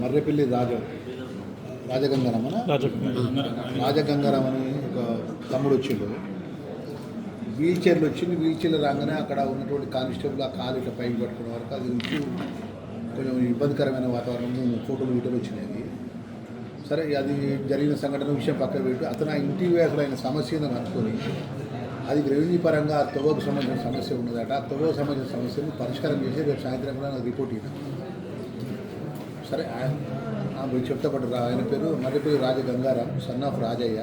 మర్రెపల్లి రాజ రాజగంగారామన రాజగంగారాం అని ఒక తమ్ముడు వచ్చిండు. వీల్ చైర్లు వచ్చింది వీల్ చైర్లు రాగానే అక్కడ ఉన్నటువంటి కానిస్టేబుల్ ఆ కాలు ఇట్లా పైకి పట్టుకునే వరకు అది నుంచి కొంచెం ఇబ్బందికరమైన వాతావరణం ఫోటోలు వీటలు వచ్చినాయి. సరే అది జరిగిన సంఘటన విషయం పక్కన పెట్టి అతను ఆ ఇంటి ఆయన సమస్య ఏందని అనుకొని అది రెవెన్యూ పరంగా ఆ తొవ్వకు సంబంధించిన సమస్య ఉన్నదట. ఆ తొవ్వకు సంబంధించిన సమస్యను పరిష్కారం చేసి రేపు సాయంత్రం కూడా నాకు రిపోర్ట్ ఇవ్వడం సరే ఆయన ఆ మీరు చెప్తా పట్టు ఆయన పేరు Marripalli Raja Gangaram son of Rajaiah.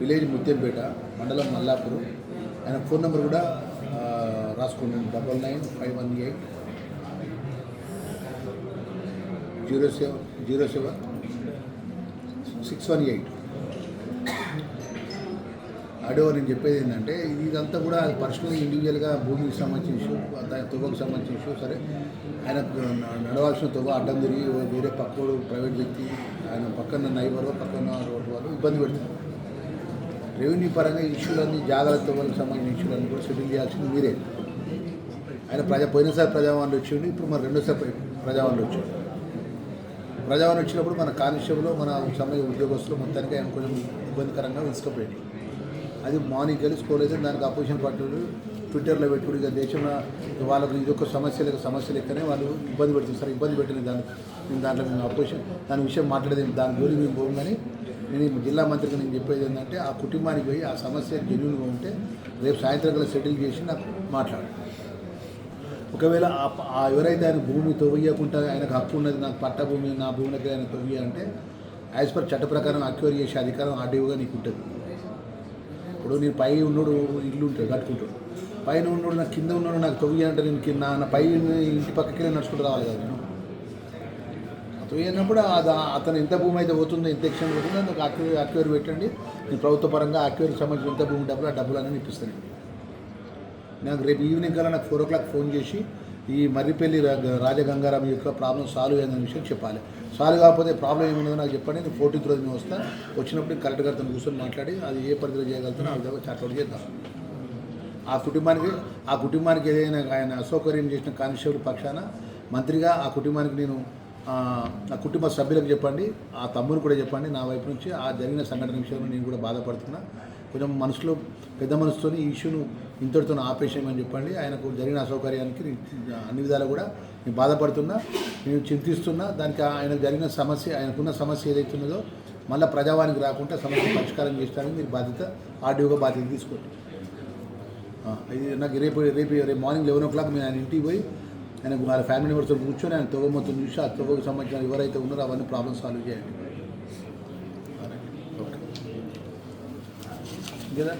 Village Muthyampet మండలం మల్లాపూర్. ఆయన ఫోన్ నెంబర్ కూడా రాసుకున్నాను రాసుకోండి. Double nine five one eight zero seven zero seven six one eight ado నేను చెప్పేది ఏంటంటే ఇదంతా కూడా పర్సనల్ ఇండివిజువల్గా భూమికి సంబంధించిన ఇష్యూ దాని తువ్వకు సంబంధించిన ఇష్యూ సరే. ఆయన నడవాల్సిన తువ్వ అడ్డం తిరిగి వేరే పక్కోడు ప్రైవేట్ వ్యక్తి ఆయన పక్కన నైబర్ పక్కన రోడ్డు వాళ్ళు ఇబ్బంది పెడుతున్నారు. రెవెన్యూ పరంగా ఇష్యూలన్నీ జాగ్రత్త తువ్వలకు సంబంధించిన ఇష్యూలన్నీ కూడా సెటిల్ చేయాల్సింది మీరే. ఆయన ప్రజా పోయినసారి ప్రజావాణి వచ్చిండు ఇప్పుడు మరి రెండోసారి ప్ర- ప్రజావాణి వచ్చిండు. ప్రజావాణి వచ్చినప్పుడు మన కానిస్టేబుల్ మన సమయ ఉద్యోగస్తులు మొత్తానికి ఆయన కొంచెం ఇబ్బందికరంగా విసుకపోయింది అది మార్నింగ్ తెలుసుకోలేదు దానికి అపోజిషన్ పార్టీలు ట్విట్టర్లో పెట్టుకుని ఇక దేశంలో వాళ్ళకు ఇది ఒక సమస్య లేక సమస్య లెక్కనే వాళ్ళు ఇబ్బంది పెడుతున్నారు. సార్ ఇబ్బంది పెట్టిన దాన్ని. నేను దాంట్లో మేము అపోజిషన్ దాని విషయం మాట్లాడేది దాని గురించి మేము పోము కానీ నేను జిల్లా మంత్రికి నేను చెప్పేది ఏంటంటే ఆ కుటుంబానికి పోయి ఆ సమస్య జెన్యున్గా ఉంటే రేపు సాయంత్రం కల్లా సెటిల్ చేసి నాకు మాట్లాడు. ఒకవేళ ఆ ఎవరైతే ఆయన భూమి తవ్వకుండా ఆయనకు హక్కు ఉన్నది నాకు పట్ట భూమి నా భూమికి ఆయన తవ్వి అంటే యాజ్ పర్ చట్ట ప్రకారం అక్వైర్ చేసే అధికారం ఆర్డీఓగా నీకు ఉంటుంది ఇప్పుడు నేను పై ఉన్నోడు ఇల్లు ఉంటాడు కట్టుకుంటాడు. పైన ఉన్నోడు నాకు కింద ఉన్నాడు నాకు తొవ్వి అంటే నేను కింద నా పై ఇంటి పక్కకి నడుచుకుంటూ రావాలి కదా నేను. తొవ్వి అన్నప్పుడు అది అతను ఎంత భూమి అయితే పోతుందో ఎంత ఎక్షన్ పోతుందో నాకు అక్వైర్ అక్వైర్ పెట్టండి. నేను ప్రభుత్వ పరంగా అక్వైర్కి సంబంధించిన ఎంత భూమి డబ్బులు ఆ డబ్బులు అనేది ఇప్పిస్తాను. నాకు రేపు ఈవినింగ్ కల్లా నాకు ఫోర్ ఓ క్లాక్ ఫోన్ చేసి ఈ మర్రిపల్లి రా- రాజగంగారాం యొక్క ప్రాబ్లం సాల్వ్ అయిందనే విషయం చెప్పాలి. సాల్వ్ కాకపోతే ప్రాబ్లం ఏమున్నదో నాకు చెప్పండి. నేను ఫోర్టీన్త్ రోజు నేను వస్తాను వచ్చినప్పుడు కరెక్ట్గా తను కూర్చొని మాట్లాడి అది ఏ పరిధిలో చేయగలుగుతానో ఆ విధంగా చార్ట్అవుట్ చేద్దాం. ఆ కుటుంబానికి ఆ కుటుంబానికి ఏదైనా ఆయన అసౌకర్యం చేసిన కానిస్టేబుల్ పక్షాన మంత్రిగా ఆ కుటుంబానికి నేను ఆ, కుటుంబ సభ్యులకు చెప్పండి. ఆ తమ్ముని కూడా చెప్పండి. నా వైపు నుంచి ఆ జరిగిన సంఘటన విషయంలో నేను కూడా బాధపడుతున్నా. కొంచెం మనసులో పెద్ద మనసుతో ఈ ఇష్యూను ఇంతటితో ఆపేసేయమని చెప్పండి. ఆయనకు జరిగిన అసౌకర్యానికి అన్ని విధాలు కూడా నేను బాధపడుతున్నా నేను చింతిస్తున్నా. దానికి ఆయన జరిగిన సమస్య ఆయనకున్న సమస్య ఏదైతే ఉన్నదో మళ్ళీ ప్రజావానికి రాకుండా సమస్య పరిష్కారం చేయడానికి మీరు బాధ్యత ఆర్డీఓగా బాధ్యత తీసుకోండి ఇది నాకు రేపు రేపు రేపు మార్నింగ్ లెవెన్ ఓ క్లాక్ నేను ఆయన ఇంటికి పోయి ఆయన వాళ్ళ ఫ్యామిలీ మెంబర్స్తో కూర్చొని ఆయన తొగ మొత్తం చూసి ఆ తొగకు సంబంధించిన ఎవరైతే ఉన్నారో అవన్నీ ప్రాబ్లమ్ సాల్వ్ చేయండి. Get that?